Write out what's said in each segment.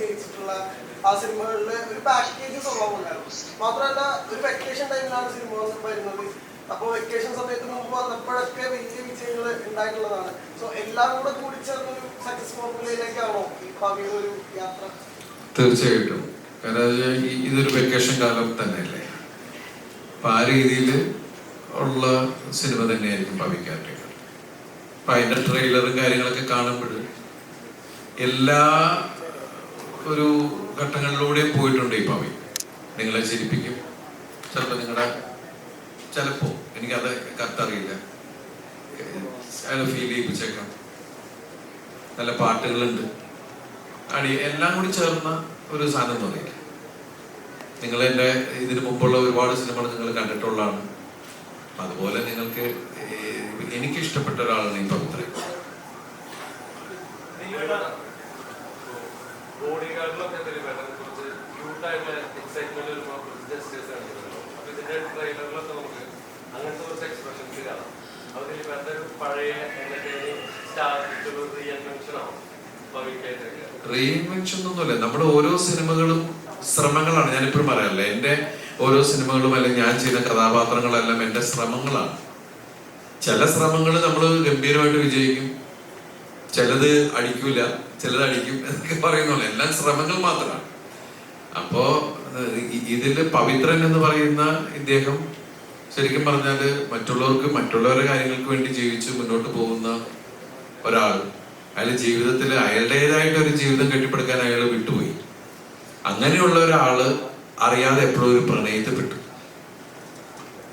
ജയിച്ചിട്ടുള്ള ആ സിനിമകളിൽ ഒരു പാക്കേജ് സ്വഭാവം ഉണ്ടായിരുന്നു. മാത്രമല്ല ഒരു വെക്കേഷൻ ടൈമിലാണ് സിനിമ വരുന്നത്. അപ്പോൾ വെക്കേഷൻ സമയത്ത് മുമ്പ് വന്നപ്പോഴൊക്കെ വലിയ വിജയങ്ങൾ ഉണ്ടായിട്ടുള്ളതാണ്. സോ എല്ലാം കൂടെ കൂടി ചേർന്നൊരു സക്സസ് ഫോർമുലയിലേക്കാണോ ഈ ഭാവിയുടെ ഒരു യാത്ര? തീർച്ചയായിട്ടും. ഇതൊരു വെക്കേഷൻ കാലം തന്നെയല്ലേ? അപ്പൊ ആ രീതിയിൽ ഉള്ള സിനിമ തന്നെയായിരിക്കും ഭവിക്കാറുണ്ട് അപ്പൊ അതിന്റെ ട്രെയിലറും കാര്യങ്ങളൊക്കെ കാണുമ്പോൾ എല്ലാ ഒരു ഘട്ടങ്ങളിലൂടെ പോയിട്ടുണ്ട് ഈ ഭാവി നിങ്ങളെ ചിരിപ്പിക്കും. ചിലപ്പോൾ നിങ്ങളുടെ ചിലപ്പോ എനിക്കത് കറക്റ്റ് അയാൾ ഫീൽ ചെയ്യിപ്പിച്ചേക്കാം. നല്ല പാട്ടുകളുണ്ട്. അടി എല്ലാം കൂടി ചേർന്ന ഒരു സാധനം എന്ന് നിങ്ങൾ എന്റെ ഇതിനു മുമ്പുള്ള ഒരുപാട് സിനിമകൾ നിങ്ങൾ കണ്ടിട്ടുള്ളതാണ്. അതുപോലെ നിങ്ങൾക്ക് എനിക്ക് ഇഷ്ടപ്പെട്ട ഒരാളാണ് ഈ പവിത്രൻ. ബോഡിഗാർഡിലൊക്കെ എന്തെങ്കിലും വേണം കുറച്ച് ക്യൂട്ടായിട്ടുള്ള എക്സൈറ്റ്മെന്റ് വരുമ്പോൾ ജസ്റ്റേഴ്സ് കാണിക്കുന്നുണ്ടല്ലോ അപ്പൊ ഇതിന്റെ ട്രെയിലറിലൊക്കെ നമുക്ക് അങ്ങനത്തെ കുറച്ച് എക്സ്പ്രഷൻസ് കാണാം. അതിൽ വേണ്ട ഒരു പഴയ റീഇൻവെൻഷൻ ഒന്നുമില്ല നമ്മുടെ ഓരോ സിനിമകളും ശ്രമങ്ങളാണ്. ഞാനിപ്പോഴും പറയാറില്ല എന്റെ ഓരോ സിനിമകളും അല്ലെങ്കിൽ ഞാൻ ചെയ്ത കഥാപാത്രങ്ങളെല്ലാം എന്റെ ശ്രമങ്ങളാണ്. ചില ശ്രമങ്ങൾ നമ്മൾ ഗംഭീരമായിട്ട് വിജയിക്കും. ചിലത് അടിക്കൂല ചിലത് അടിക്കും എന്നൊക്കെ പറയുന്നുള്ളൂ. എല്ലാം ശ്രമങ്ങൾ മാത്രമാണ്. അപ്പോ ഇതിൽ പവിത്രൻ എന്ന് പറയുന്ന ഇദ്ദേഹം ശരിക്കും പറഞ്ഞാൽ മറ്റുള്ളവർക്ക് മറ്റുള്ളവരുടെ കാര്യങ്ങൾക്ക് വേണ്ടി ജീവിച്ച് മുന്നോട്ട് പോകുന്ന ഒരാൾ. അയാൾ ജീവിതത്തിൽ അയാളുടേതായിട്ട് ഒരു ജീവിതം കെട്ടിപ്പടുക്കാൻ അയാൾ വിട്ടുപോയി. അങ്ങനെയുള്ള ഒരാൾ അറിയാതെ എപ്പോഴും ഒരു പ്രണയത്തിൽപ്പെട്ടു.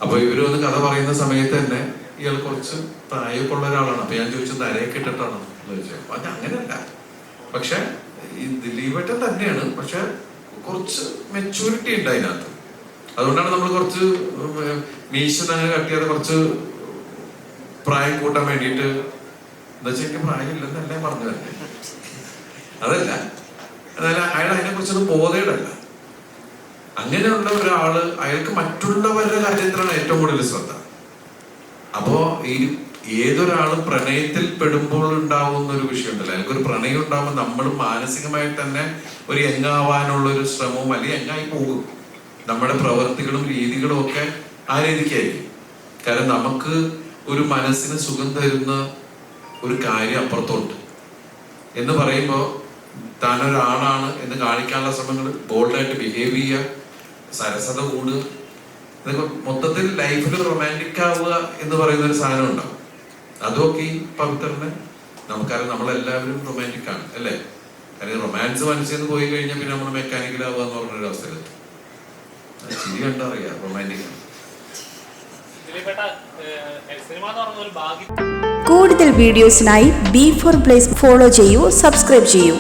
അപ്പൊ ഇവർ വന്ന് കഥ പറയുന്ന സമയത്ത് തന്നെ ഇയാൾ കുറച്ച് പ്രായമൊക്കെ ഉള്ള ഒരാളാണ്. അപ്പൊ ഞാൻ ചോദിച്ചത് നരയൊക്കെ ഇട്ടിട്ടാണോ എന്ന് വെച്ചാൽ അത് അങ്ങനെയല്ല പക്ഷെ ഈ ദിലീപേട്ടൻ തന്നെയാണ്. പക്ഷെ കുറച്ച് മെച്ചൂരിറ്റി ഉണ്ട് അതിനകത്ത്. അതുകൊണ്ടാണ് നമ്മൾ കുറച്ച് മീശ അങ്ങനെ കട്ടിയാതെ കുറച്ച് പ്രായം കൂട്ടാൻ വേണ്ടിയിട്ട് എന്താ വെച്ചാൽ എനിക്ക് പ്രായമില്ലെന്നല്ലേ പറഞ്ഞു തന്നെ അതല്ല. അതല്ല അയാൾ അതിനെ കുറിച്ചൊന്നും ബോധയുടല്ല അങ്ങനെയുള്ള ഒരാൾ അയാൾക്ക് മറ്റുള്ളവരുടെ കാര്യത്തിലാണ് ഏറ്റവും കൂടുതൽ ശ്രദ്ധ. അപ്പോ ഈ ഏതൊരാളും പ്രണയത്തിൽ പെടുമ്പോൾ ഉണ്ടാവുന്ന ഒരു വിഷയമുണ്ടല്ലോ. അയാൾക്കൊരു പ്രണയം ഉണ്ടാവുമ്പോൾ നമ്മൾ മാനസികമായി തന്നെ ഒരു എങ്ങാവാനുള്ള ഒരു ശ്രമവും അല്ലെങ്കിൽ എങ്ങായി പോകും. നമ്മുടെ പ്രവൃത്തികളും രീതികളും ഒക്കെ ആ രീതിക്കായിരിക്കും. കാരണം നമുക്ക് ഒരു മനസ്സിന് സുഖം തരുന്ന ഒരു കാര്യം അപ്പുറത്തോട്ട്. എന്ന് പറയുമ്പോൾ താനൊരാണാണ് എന്ന് കാണിക്കാനുള്ള ശ്രമങ്ങൾ ബോൾഡായിട്ട് ബിഹേവ് ചെയ്യുക സരസത കൂടുക മൊത്തത്തിൽ ലൈഫിൽ റൊമാന്റിക് ആവുക എന്ന് പറയുന്ന ഒരു സാധനം ഉണ്ടാവും. അതുമൊക്കെ ഈ പവിത്രനെ നമുക്കറിയാം നമ്മളെല്ലാവരും റൊമാന്റിക് ആണ് അല്ലേ? കാര്യം റൊമാൻസ് മനസ്സിൽ നിന്ന് പോയി കഴിഞ്ഞാൽ പിന്നെ നമ്മൾ മെക്കാനിക്കൽ ആവുക എന്ന് പറഞ്ഞൊരു അവസ്ഥയിൽ ചിരി കണ്ടറിയാം റൊമാന്റിക് ആണ്. ദിലീപേട്ട സിനിമ എന്ന് പറഞ്ഞ ഒരു ഭാഗ്യം കൂടുതൽ വീഡിയോസിനായി ബി ഫോർ പ്ലേസ് ഫോളോ ചെയ്യൂ സബ്സ്ക്രൈബ് ചെയ്യൂ.